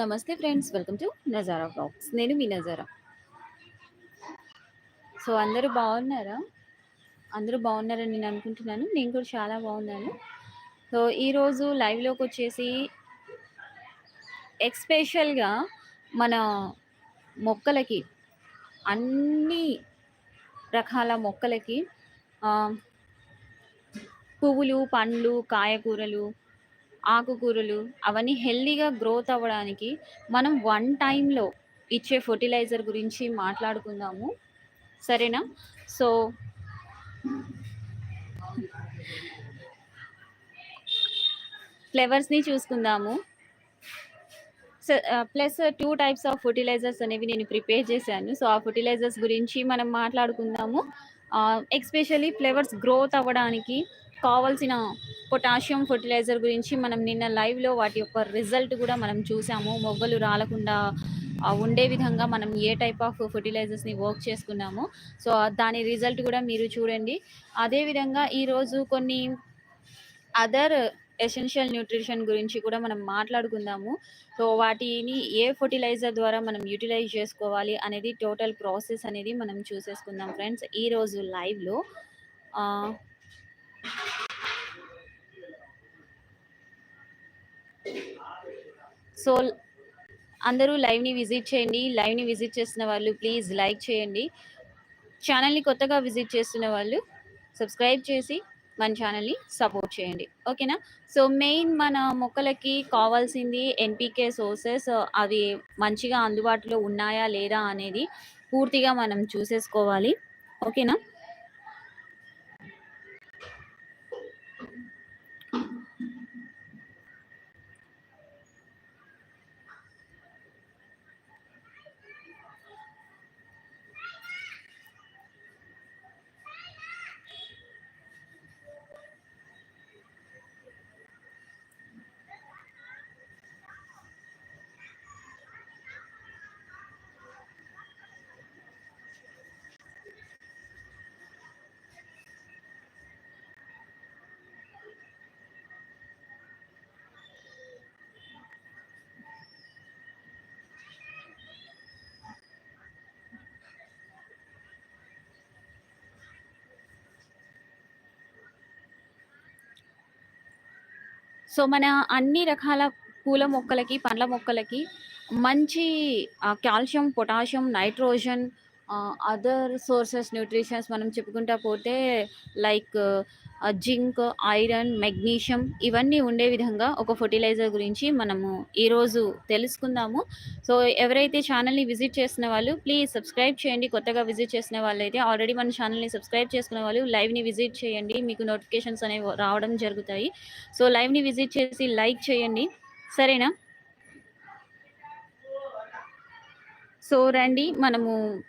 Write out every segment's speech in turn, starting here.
నమస్తే friends welcome to Nazara blogs నేను మీ నజారా. సో అందరూ బాగున్నారా? అందరూ బాగున్నారని నేను అనుకుంటున్నాను. నేను కూడా చాలా బాగున్నాను. సో ఈరోజు లైవ్లోకి వచ్చేసి ఎక్స్పెషల్గా మన మొక్కలకి అన్ని రకాల మొక్కలకి పువ్వులు పండ్లు కాయకూరలు ఆకుకూరలు అవన్నీ హెల్దీగా గ్రోత్ అవ్వడానికి మనం వన్ టైంలో ఇచ్చే ఫర్టిలైజర్ గురించి మాట్లాడుకుందాము. సరేనా? సో ఫ్లేవర్స్ని చూసుకుందాము. Plus two types of fertilizers అనేవి నేను ప్రిపేర్ చేశాను. సో ఆ ఫర్టిలైజర్స్ గురించి మనం మాట్లాడుకుందాము. ఎక్స్పెషల్లీ ఫ్లేవర్స్ గ్రోత్ అవ్వడానికి కావాల్సిన పొటాషియం ఫర్టిలైజర్ గురించి మనం నిన్న లైవ్లో వాటి యొక్క రిజల్ట్ కూడా మనం చూసాము. మొగ్గలు రాలకుండా ఉండే విధంగా మనం ఏ టైప్ ఆఫ్ ఫర్టిలైజర్స్ని వర్క్ చేసుకున్నాము. సో దాని రిజల్ట్ కూడా మీరు చూడండి. అదేవిధంగా ఈరోజు కొన్ని అదర్ ఎసెన్షియల్ న్యూట్రిషన్ గురించి కూడా మనం మాట్లాడుకుందాము. సో వాటిని ఏ ఫర్టిలైజర్ ద్వారా మనం యూటిలైజ్ చేసుకోవాలి అనేది టోటల్ ప్రాసెస్ అనేది మనం చూసేసుకుందాం ఫ్రెండ్స్. ఈరోజు లైవ్లో సో అందరూ లైవ్ని విజిట్ చేయండి. లైవ్ని విజిట్ చేసిన వాళ్ళు ప్లీజ్ లైక్ చేయండి. ఛానల్ని కొత్తగా విజిట్ చేస్తున్న వాళ్ళు సబ్స్క్రైబ్ చేసి మన ఛానల్ని సపోర్ట్ చేయండి. ఓకేనా సో మెయిన్ మన మొక్కలకి కావాల్సింది ఎన్పికే సోర్సెస్ అవి మంచిగా అందుబాటులో ఉన్నాయా లేదా అనేది పూర్తిగా మనం చూసేసుకోవాలి. ఓకేనా సో మన అన్ని రకాల పూల మొక్కలకి పండ్ల మొక్కలకి మంచి calcium potassium nitrogen other sources nutritions మనం చెప్పుకుంటా పోతే లైక్ జింక్ ఐరన్ మెగ్నీషియం ఇవన్నీ ఉండే విధంగా ఒక ఫర్టిలైజర్ గురించి మనము ఈరోజు తెలుసుకుందాము. సో ఎవరైతే ఛానల్ని విజిట్ చేసిన వాళ్ళు ప్లీజ్ సబ్స్క్రైబ్ చేయండి. కొత్తగా విజిట్ చేసిన వాళ్ళైతే ఆల్రెడీ మన ఛానల్ని సబ్స్క్రైబ్ చేసుకున్న వాళ్ళు లైవ్ని విజిట్ చేయండి. మీకు నోటిఫికేషన్స్ అనేవి రావడం జరుగుతాయి. సో లైవ్ని విజిట్ చేసి లైక్ చేయండి. సరేనా? సో రండి. మనము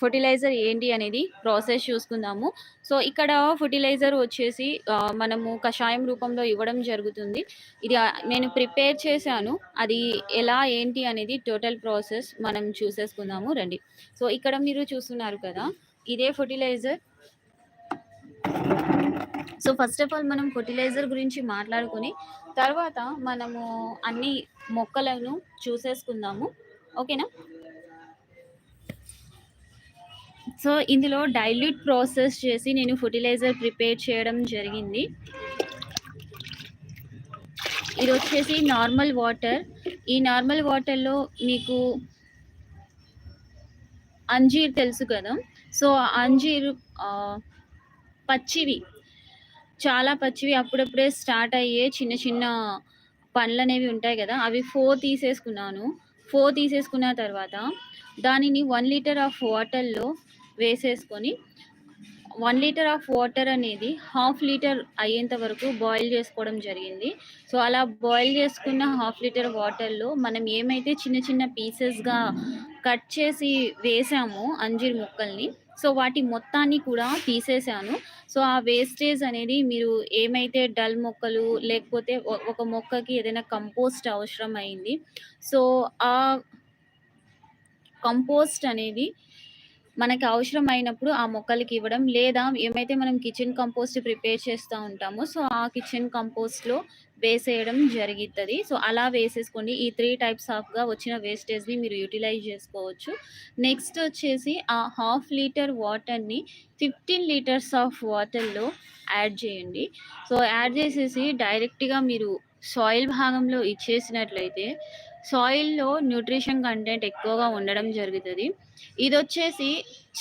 ఫర్టిలైజర్ ఏంటి అనేది ప్రాసెస్ చూసుకుందాము. సో ఇక్కడ ఫర్టిలైజర్ వచ్చేసి మనము కషాయం రూపంలో ఇవ్వడం జరుగుతుంది. ఇది నేను ప్రిపేర్ చేశాను. అది ఎలా ఏంటి అనేది టోటల్ ప్రాసెస్ మనం చూసేసుకుందాము. రండి. సో ఇక్కడ మీరు చూస్తున్నారు కదా ఇదే fertilizer. So first of all మనం ఫర్టిలైజర్ గురించి మాట్లాడుకుని తర్వాత మనము అన్ని మొక్కలను చూసేసుకుందాము. ఓకేనా? సో ఇందులో డైల్యూట్ ప్రాసెస్ చేసి నేను ఫర్టిలైజర్ ప్రిపేర్ చేయడం జరిగింది. ఇది వచ్చేసి నార్మల్ వాటర్ ఈ నార్మల్ వాటర్లో మీకు అంజీర్ తెలుసు కదా? సో అంజీర్ పచ్చివి చాలా పచ్చివి అప్పుడప్పుడే స్టార్ట్ అయ్యే చిన్న చిన్న పండ్లు అనేవి ఉంటాయి కదా? అవి ఫోర్ తీసేసుకున్నాను. ఫోర్ తీసేసుకున్న తర్వాత దానిని వన్ లీటర్ ఆఫ్ వాటర్లో వేసేసుకొని వన్ లీటర్ ఆఫ్ వాటర్ అనేది హాఫ్ లీటర్ అయ్యేంత వరకు బాయిల్ చేసుకోవడం జరిగింది. సో అలా బాయిల్ చేసుకున్న హాఫ్ లీటర్ వాటర్లో మనం ఏమైతే చిన్న చిన్న పీసెస్గా కట్ చేసి వేసామో అంజీర్ ముక్కల్ని సో వాటి మొత్తాన్ని కూడా తీసేసాను. సో ఆ వేస్టేజ్ అనేది మీరు ఏమైతే డల్ మొక్కలు లేకపోతే ఒక మొక్కకి ఏదైనా కంపోస్ట్ అవసరం అయింది సో ఆ కంపోస్ట్ అనేది మనకి అవసరమైనప్పుడు ఆ మొక్కలకి ఇవ్వడం లేదా ఏమైతే మనం కిచెన్ కంపోస్ట్ ప్రిపేర్ చేస్తూ ఉంటామో సో ఆ కిచెన్ కంపోస్ట్లో వేసేయడం జరుగుతుంది. సో అలా వేసేసుకోండి. ఈ త్రీ టైప్స్ ఆఫ్గా వచ్చిన వేస్టేజ్ని మీరు యూటిలైజ్ చేసుకోవచ్చు. నెక్స్ట్ వచ్చేసి ఆ హాఫ్ లీటర్ వాటర్ని ఫిఫ్టీన్ లీటర్స్ ఆఫ్ వాటర్లో యాడ్ చేయండి. సో యాడ్ చేసేసి డైరెక్ట్గా మీరు సాయిల్ భాగంలో ఇచ్చేసినట్లయితే సాయిల్‌లో న్యూట్రిషన్ కంటెంట్ ఎక్కువగా ఉండడం జరుగుతుంది. ఇది వచ్చేసి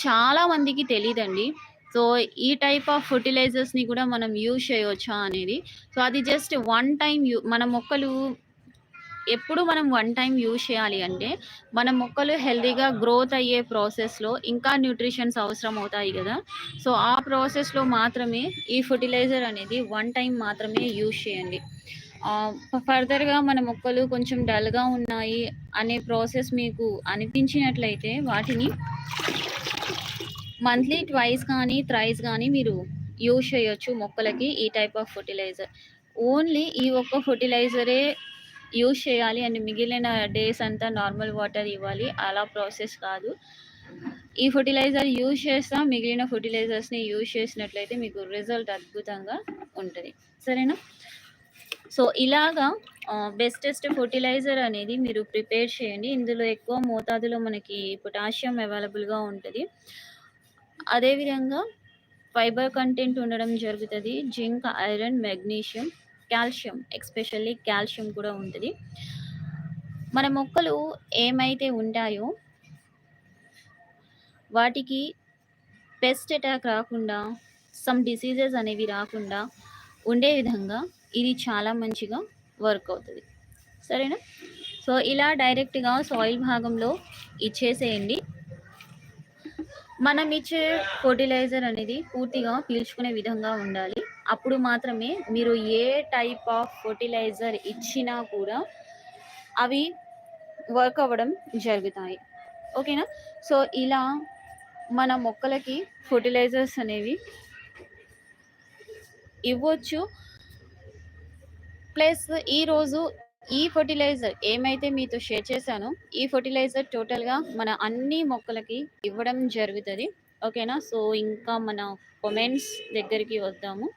చాలా మందికి తెలియదండి సో, ఈ టైప్ ఆఫ్ ఫర్టిలైజర్స్ని కూడా మనం యూజ్ చేయవచ్చా అనేది. సో, అది జస్ట్ వన్ టైం యూ మన మొక్కలు ఎప్పుడు మనం వన్ టైం యూజ్ చేయాలి అంటే, మన మొక్కలు హెల్తీగా గ్రోత్ అయ్యే ప్రాసెస్‌లో ఇంకా న్యూట్రిషన్స్ అవసరం అవుతాయి కదా సో, ఆ ప్రాసెస్‌లో మాత్రమే ఈ ఫర్టిలైజర్ అనేది వన్ టైం మాత్రమే యూజ్ చేయండి. ఫర్దర్‌గా మన మొక్కలు కొంచెం డల్‌గా ఉన్నాయి అనే ప్రాసెస్ మీకు అనిపించినట్లయితే వాటిని మంత్లీ ట్వైస్ కానీ, థ్రైస్ కానీ మీరు యూజ్ చేయొచ్చు మొక్కలకి ఈ టైప్ ఆఫ్ ఫర్టిలైజర్ ఓన్లీ ఈ ఒక్క ఫర్టిలైజరే యూజ్ చేయాలి అని మిగిలిన డేస్ అంతా నార్మల్ వాటర్ ఇవ్వాలి. అలా ప్రాసెస్ కాదు. ఈ ఫెర్టిలైజర్ యూజ్ చేస్తా మిగిలిన ఫెర్టిలైజర్స్‌ని యూజ్ చేసినట్లయితే మీకు రిజల్ట్ అద్భుతంగా ఉంటుంది సరేనా? సో, ఇలాగా బెస్టెస్ట్ ఫెర్టిలైజర్ అనేది మీరు ప్రిపేర్ చేయండి. ఇందులో ఎక్కువ మోతాదులో మనకి పొటాషియం అవైలబుల్‌గా ఉంటుంది. అదేవిధంగా ఫైబర్ కంటెంట్ ఉండడం జరుగుతుంది. Zinc, iron, magnesium, calcium especially calcium కూడా ఉంటుంది. మన మొక్కలు ఏమైతే ఉంటాయో వాటికి పెస్ట్ అటాక్ రాకుండా, సమ్ డిసీజెస్ అనేవి రాకుండా ఉండే విధంగా ఇది చాలా మంచిగా వర్క్ అవుతుంది సరేనా? సో, ఇలా డైరెక్ట్‌గా సాయిల్ భాగంలో ఇచ్చేసేయండి. మనం ఇచ్చే ఫర్టిలైజర్ అనేది పూర్తిగా పీల్చుకునే విధంగా ఉండాలి. అప్పుడు మాత్రమే మీరు ఏ టైప్ ఆఫ్ ఫర్టిలైజర్ ఇచ్చినా కూడా అవి వర్క్ అవ్వడం జరుగుతాయి. ఓకేనా? సో, ఇలా మన మొక్కలకి ఫర్టిలైజర్స్ అనేవి ఇవ్వచ్చు. ప్లస్ ఈరోజు ఈ ఫెర్టిలైజర్ ఏమైతే మీతో షేర్ చేశానో, ఈ ఫర్టిలైజర్ టోటల్‌గా మన అన్ని మొక్కలకి ఇవ్వడం జరుగుతుంది ఓకేనా? సో, ఇంకా మన కొమెంట్స్ దగ్గరికి వద్దాము.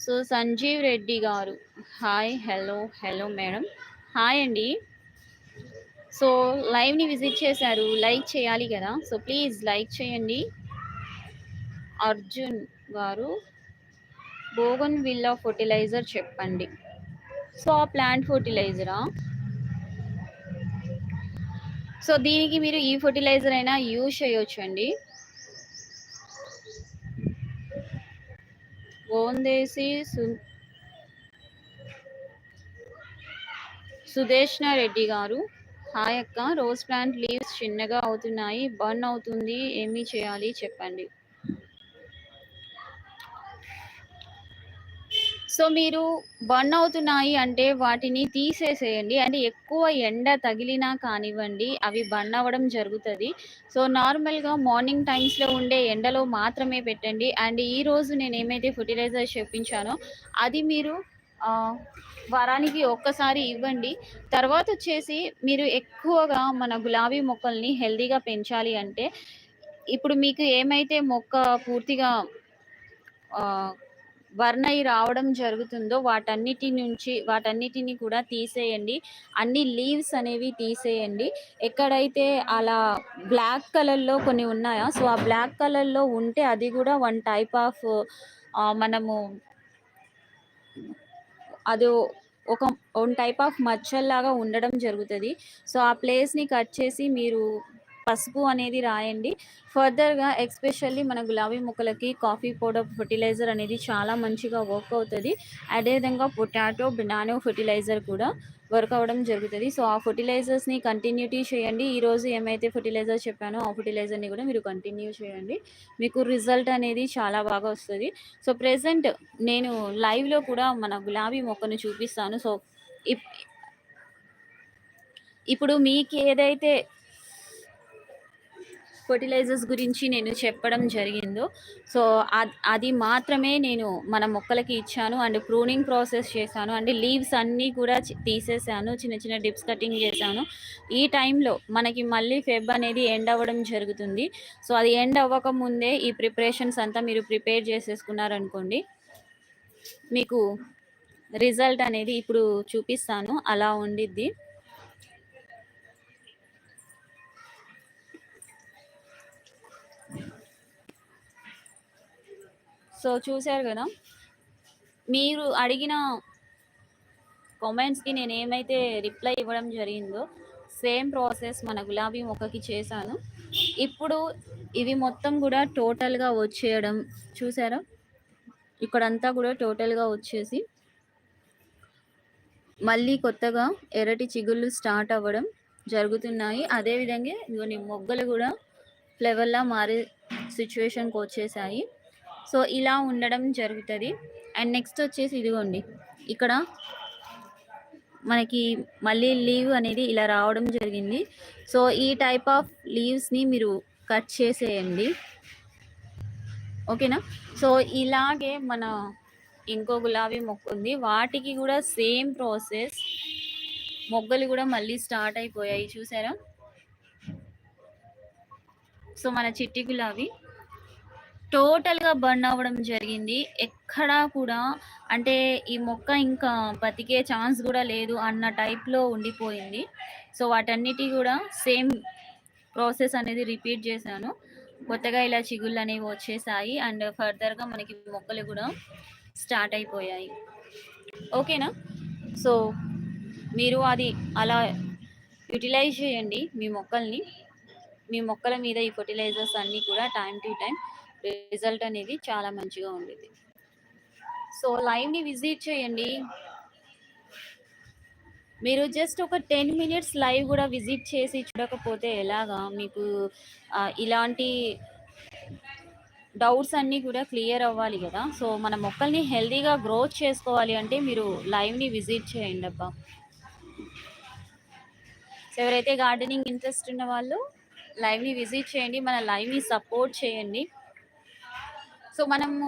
So, Sanjeev Reddy garu hi, hello, hello madam. Hi అండి. సో, లైవ్‌ని విజిట్ చేశారు. లైక్ చేయాలి కదా సో, ప్లీజ్ లైక్ చేయండి. అర్జున్ గారు బోగన్‌విల్లా ఫర్టిలైజర్ చెప్పండి. సో, ఆ ప్లాంట్ ఫర్టిలైజరా సో, దీనికి మీరు ఈ ఫెర్టిలైజర్ అయినా యూజ్ చేయొచ్చండి. ఓందేసి సు సుదేష్ణ రెడ్డి గారు హాయ్ అక్క. రోజ్ ప్లాంట్ లీవ్స్ చిన్నగా అవుతున్నాయి. బర్న్ అవుతుంది. ఏమి చేయాలి చెప్పండి. సో, మీరు బర్న్ అవుతున్నాయి అంటే వాటిని తీసేసేయండి. అంటే ఎక్కువ ఎండ తగిలినా కానివ్వండి, అవి బర్న్ అవ్వడం జరుగుతుంది సో, నార్మల్‌గా మార్నింగ్ టైమ్స్‌లో ఉండే ఎండలో మాత్రమే పెట్టండి. అండ్ ఈరోజు నేను ఏమైతే ఫర్టిలైజర్ చెప్పించానో అది మీరు వారానికి ఒక్కసారి ఇవ్వండి. తర్వాత వచ్చేసి మీరు ఎక్కువగా మన గులాబీ మొక్కల్ని హెల్దీగా పెంచాలి అంటే, ఇప్పుడు మీకు ఏమైతే మొక్క పూర్తిగా వర్ణయి రావడం జరుగుతుందో వాటన్నిటి నుంచి వాటన్నిటిని కూడా తీసేయండి. అన్ని లీవ్స్ అనేవి తీసేయండి. ఎక్కడైతే అలా బ్లాక్ కలర్‌లో కొన్ని ఉన్నాయో, సో, ఆ బ్లాక్ కలర్‌లో ఉంటే అది కూడా వన్ టైప్ ఆఫ్ మనము అది ఒక వన్ టైప్ ఆఫ్ మచ్చల్లాగా ఉండడం జరుగుతుంది సో, ఆ ప్లేస్‌ని కట్ చేసి మీరు పసుపు అనేది రాయండి. ఫర్దర్‌గా ఎక్స్పెషల్లీ మన గులాబీ మొక్కలకి కాఫీ పౌడర్ ఫెర్టిలైజర్ అనేది చాలా మంచిగా వర్క్ అవుతుంది అదే విధంగా పొటాటో, బెనానో ఫెర్టిలైజర్ కూడా వర్క్ అవ్వడం జరుగుతుంది సో, ఆ ఫెర్టిలైజర్స్‌ని కంటిన్యూటీ చేయండి. ఈరోజు ఏమైతే ఫెర్టిలైజర్ చెప్పానో ఆ ఫెర్టిలైజర్‌ని కూడా మీరు కంటిన్యూ చేయండి. మీకు రిజల్ట్ అనేది చాలా బాగా వస్తుంది సో, ప్రజెంట్ నేను లైవ్‌లో కూడా మన గులాబీ మొక్కను చూపిస్తాను. సో, ఇప్ ఇప్పుడు ఏదైతే ఫర్టిలైజర్స్ గురించి నేను చెప్పడం జరిగిందో సో అది మాత్రమే నేను మన మొక్కలకి ఇచ్చాను అండ్ ప్రూనింగ్ ప్రాసెస్ చేశాను అండ్ లీవ్స్ అన్నీ కూడా తీసేసాను చిన్న చిన్న డిప్స్ కటింగ్ చేశాను. ఈ టైంలో మనకి మళ్ళీ ఫెబ్ అనేది ఎండ్ అవ్వడం జరుగుతుంది. సో అది ఎండ్ అవ్వక ముందే ఈ ప్రిపరేషన్స్ అంతా మీరు ప్రిపేర్ చేసేసుకున్నారనుకోండి మీకు రిజల్ట్ అనేది ఇప్పుడు చూపిస్తాను. అలా ఉండిద్ది. సో చూశారు కదా? మీరు అడిగిన కామెంట్స్కి నేను ఏమైతే రిప్లై ఇవ్వడం జరిగిందో సేమ్ ప్రాసెస్ మన గులాబీ మొక్కకి చేశాను. ఇప్పుడు ఇవి మొత్తం కూడా టోటల్గా వచ్చేయడం చూసారా ఇక్కడంతా కూడా టోటల్గా వచ్చేసి మళ్ళీ కొత్తగా ఎర్రటి చిగుళ్ళు స్టార్ట్ అవ్వడం జరుగుతున్నాయి. అదేవిధంగా ఇవన్నీ మొగ్గలు కూడా ఫ్లేవర్లా మారే సిచ్యువేషన్కి వచ్చేసాయి. సో ఇలా ఉండడం జరుగుతుంది. అండ్ నెక్స్ట్ వచ్చేసి ఇదిగోండి. ఇక్కడ మనకి మళ్ళీ లీవ్ అనేది ఇలా రావడం జరిగింది. సో ఈ టైప్ ఆఫ్ లీవ్స్ని మీరు కట్ చేసేయండి. ఓకేనా? సో ఇలాగే మన ఇంకో గులాబీ మొక్క ఉంది. వాటికి కూడా సేమ్ ప్రాసెస్. మొగ్గలు కూడా మళ్ళీ స్టార్ట్ అయిపోయాయి. చూసారా? సో మన చిట్టి గులాబీ. టోటల్గా బర్న్ అవ్వడం జరిగింది. ఎక్కడా కూడా అంటే ఈ మొక్క ఇంకా బతికే ఛాన్స్ కూడా లేదు అన్న టైప్లో ఉండిపోయింది. సో వాటన్నిటి కూడా సేమ్ ప్రాసెస్ అనేది రిపీట్ చేశాను. కొత్తగా ఇలా చిగుళ్ళు అనేవి వచ్చేసాయి. అండ్ ఫర్దర్గా మనకి మొక్కలు కూడా స్టార్ట్ అయిపోయాయి. ఓకేనా? సో మీరు అది అలా యూటిలైజ్ చేయండి మీ మొక్కల్ని. మీ మొక్కల మీద ఈ ఫర్టిలైజర్స్ అన్నీ కూడా టైం టు టైం రిజల్ట్ అనేది చాలా మంచిగా ఉండేది. సో లైవ్ని విజిట్ చేయండి. మీరు జస్ట్ ఒక టెన్ మినిట్స్ లైవ్ కూడా విజిట్ చేసి చూడకపోతే ఎలాగా మీకు ఇలాంటి డౌట్స్ అన్నీ కూడా క్లియర్ అవ్వాలి కదా. సో మన మొక్కల్ని హెల్తీగా గ్రోత్ చేసుకోవాలి అంటే మీరు లైవ్ని విజిట్ చేయండి అబ్బా. సో ఎవరైతే గార్డెనింగ్ ఇంట్రెస్ట్ ఉన్న వాళ్ళు లైవ్ని విజిట్ చేయండి మన లైవ్ని సపోర్ట్ చేయండి. సో మనము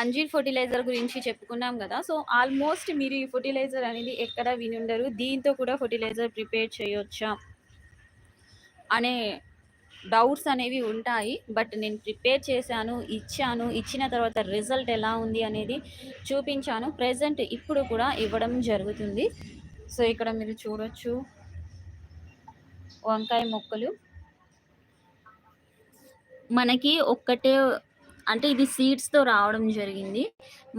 అంజీర్ ఫర్టిలైజర్ గురించి చెప్పుకున్నాం కదా సో ఆల్మోస్ట్ మీరు ఈ ఫర్టిలైజర్ అనేది ఎక్కడ వినుండరు దీంతో కూడా ఫర్టిలైజర్ ప్రిపేర్ చేయొచ్చా అనే డౌట్స్ అనేవి ఉంటాయి. బట్ నేను ప్రిపేర్ చేశాను ఇచ్చాను ఇచ్చిన తర్వాత రిజల్ట్ ఎలా ఉంది అనేది చూపించాను. ప్రజెంట్ ఇప్పుడు కూడా ఇవ్వడం జరుగుతుంది. సో ఇక్కడ మీరు చూడొచ్చు. వంకాయ మొక్కలు. మనకి ఒక్కటే అంటే ఇది సీడ్స్తో రావడం జరిగింది.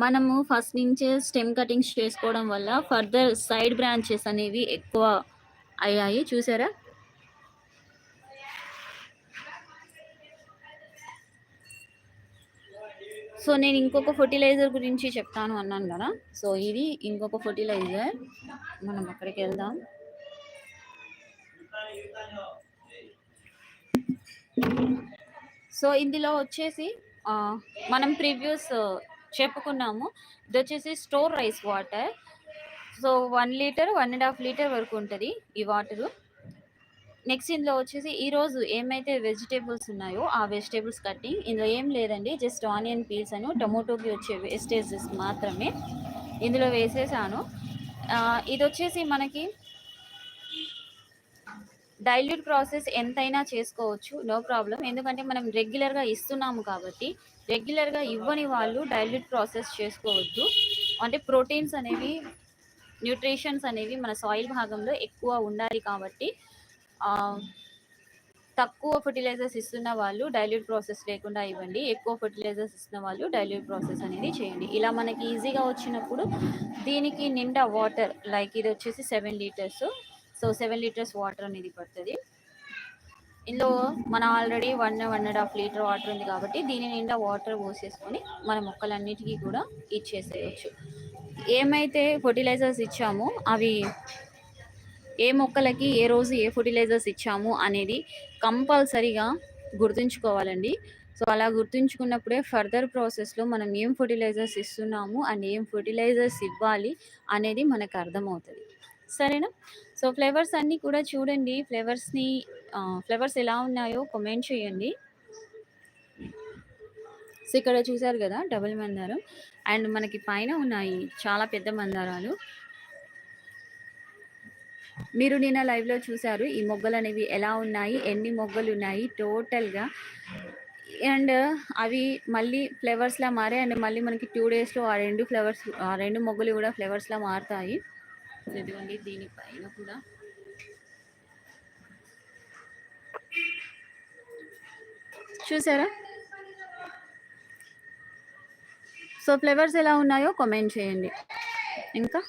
మనము ఫస్ట్ నుంచే స్టెమ్ కటింగ్స్ చేసుకోవడం వల్ల ఫర్దర్ సైడ్ బ్రాంచెస్ అనేవి ఎక్కువ అయ్యాయి. చూసారా? సో నేను ఇంకొక ఫర్టిలైజర్ గురించి చెప్తాను అన్నాను కదా. సో ఇది ఇంకొక ఫర్టిలైజర్ మనం అక్కడికి వెళ్దాం. సో ఇందులో వచ్చేసి మనం ప్రివ్యూస్ చెప్పుకున్నాము. ఇది వచ్చేసి store rice water. So one litre one and half litre వరకు ఉంటుంది ఈ వాటరు. నెక్స్ట్ ఇందులో వచ్చేసి ఈరోజు ఏమైతే వెజిటేబుల్స్ ఉన్నాయో ఆ వెజిటేబుల్స్ కట్టింగ్. ఇందులో ఏం లేదండి జస్ట్ ఆనియన్ పీల్స్ అను టొమాటోకి వచ్చే వేస్టేజెస్ మాత్రమే ఇందులో వేసేసాను. ఇది వచ్చేసి మనకి డైల్యూట్ ప్రాసెస్ ఎంతైనా చేసుకోవచ్చు నో ప్రాబ్లం ఎందుకంటే మనం రెగ్యులర్గా ఇస్తున్నాము కాబట్టి రెగ్యులర్గా ఇవ్వని వాళ్ళు డైల్యూట్ ప్రాసెస్ చేసుకోవద్దు. అంటే ప్రోటీన్స్ అనేవి న్యూట్రిషన్స్ అనేవి మన సాయిల్ భాగంలో ఎక్కువ ఉండాలి కాబట్టి తక్కువ ఫర్టిలైజర్స్ ఇస్తున్న వాళ్ళు డైల్యూట్ ప్రాసెస్ లేకుండా ఇవ్వండి. ఎక్కువ ఫర్టిలైజర్స్ ఇస్తున్న వాళ్ళు డైల్యూట్ ప్రాసెస్ అనేది చేయండి. ఇలా మనకి ఈజీగా వచ్చినప్పుడు దీనికి నిండా వాటర్ లైక్ ఇది వచ్చేసి seven litres so seven litres water అనేది పడుతుంది. ఇందులో మనం already one one and half litre water ఉంది కాబట్టి దీని నిండా వాటర్ పోసేసుకొని మన మొక్కలన్నిటికీ కూడా ఇచ్చేసేయచ్చు. ఏమైతే ఫర్టిలైజర్స్ ఇచ్చామో అవి ఏ మొక్కలకి ఏ రోజు ఏ ఫర్టిలైజర్స్ ఇచ్చాము అనేది కంపల్సరీగా గుర్తుంచుకోవాలండి. సో అలా గుర్తుంచుకున్నప్పుడే ఫర్దర్ ప్రాసెస్లో మనం ఏం ఫర్టిలైజర్స్ ఇస్తున్నాము అండ్ ఏం ఫర్టిలైజర్స్ ఇవ్వాలి అనేది మనకు అర్థమవుతుంది. సరేనా? సో, ఫ్లేవర్స్ అన్నీ కూడా చూడండి. ఫ్లేవర్స్‌ని ఫ్లేవర్స్ ఎలా ఉన్నాయో కమెంట్ చేయండి. సో, ఇక్కడ చూసారు కదా డబుల్ మందారం. అండ్ మనకి పైన ఉన్నాయి చాలా పెద్ద మందారాలు. మీరు నిన్న లైవ్‌లో చూసారు. ఈ మొగ్గలు అనేవి ఎలా ఉన్నాయి? ఎన్ని మొగ్గలు ఉన్నాయి టోటల్‌గా. అండ్ అవి మళ్ళీ ఫ్లేవర్స్లా మారాయి. అండ్ మళ్ళీ మనకి టూ డేస్‌లో ఆ రెండు ఫ్లేవర్స్ ఆ రెండు మొగ్గలు కూడా ఫ్లేవర్స్లా మారుతాయి. సో, ఇదిగోండి కూడా చూసారా? సో, ఫ్లేవర్స్ ఎలా ఉన్నాయో కామెంట్ చేయండి. ఇంకా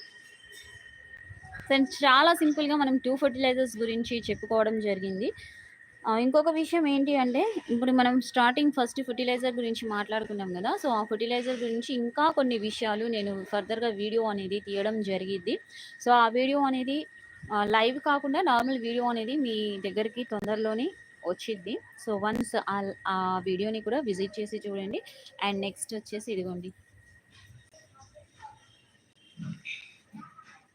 ఫ్రెండ్స్ చాలా సింపుల్‌గా మనం టూ ఫెర్టిలైజర్స్ గురించి చెప్పుకోవడం జరిగింది. ఇంకొక విషయం ఏంటి అంటే ఇప్పుడు మనం స్టార్టింగ్ ఫస్ట్ ఫర్టిలైజర్ గురించి మాట్లాడుకున్నాం కదా సో, ఆ ఫెర్టిలైజర్ గురించి ఇంకా కొన్ని విషయాలు నేను ఫర్దర్‌గా వీడియో అనేది తీయడం జరిగిద్ది. సో, ఆ వీడియో అనేది లైవ్ కాకుండా నార్మల్ వీడియో అనేది మీ దగ్గరికి తొందరలోనే వచ్చిద్ది. సో, వన్స్ ఆల్ ఆ వీడియోని కూడా విజిట్ చేసి చూడండి. అండ్ నెక్స్ట్ వచ్చేసి ఇదిగోండి.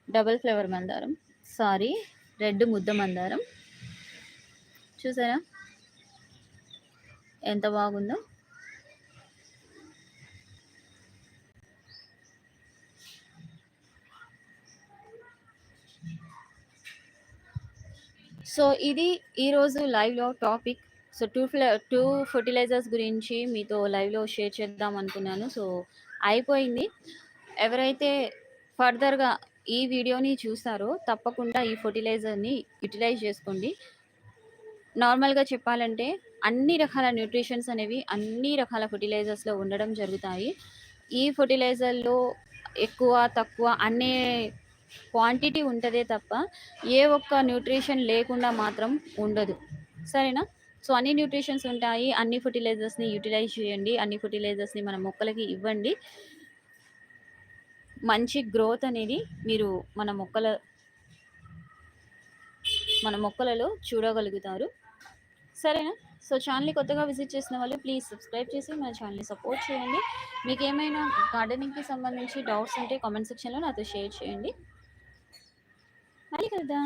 డబల్ ఫ్లవర్ మందారం. సారీ రెడ్ ముద్ద మందారం. చూసారా? ఎంత బాగుందో? సో, ఇది ఈరోజు లైవ్‌లో టాపిక్. సో, టూ ఫ్ల టూ ఫెర్టిలైజర్స్ గురించి మీతో లైవ్‌లో షేర్ చేద్దాం అనుకున్నాను. సో, అయిపోయింది. ఎవరైతే ఫర్దర్‌గా ఈ వీడియోని చూసారో తప్పకుండా ఈ ఫర్టిలైజర్ని యుటిలైజ్ చేసుకోండి. నార్మల్‌గా చెప్పాలంటే అన్ని రకాల న్యూట్రిషన్స్ అనేవి అన్ని రకాల ఫర్టిలైజర్స్లో ఉండడం జరుగుతాయి. ఈ ఫెర్టిలైజర్‌లో ఎక్కువ, తక్కువ అనే క్వాంటిటీ ఉంటదే తప్ప ఏ ఒక్క న్యూట్రిషన్ లేకుండా మాత్రం ఉండదు. సరేనా? సో, అన్ని న్యూట్రిషన్స్ ఉంటాయి. అన్ని ఫెర్టిలైజర్స్‌ని యుటిలైజ్ చేయండి. అన్ని ఫెర్టిలైజర్స్‌ని మన మొక్కలకి ఇవ్వండి. మంచి గ్రోత్ అనేది మీరు మన మొక్కల మన మొక్కలలో చూడగలుగుతారు. సరేనా? సో, ఛానల్ని కొత్తగా విజిట్ చేసిన వాళ్ళు ప్లీజ్ సబ్స్క్రైబ్ చేసి మన ఛానల్ని సపోర్ట్ చేయండి. మీకు ఏమైనా గార్డెనింగ్‌కి సంబంధించి డౌట్స్ ఉంటే కామెంట్ సెక్షన్‌లో నాతో షేర్ చేయండి. మళ్ళీ కదా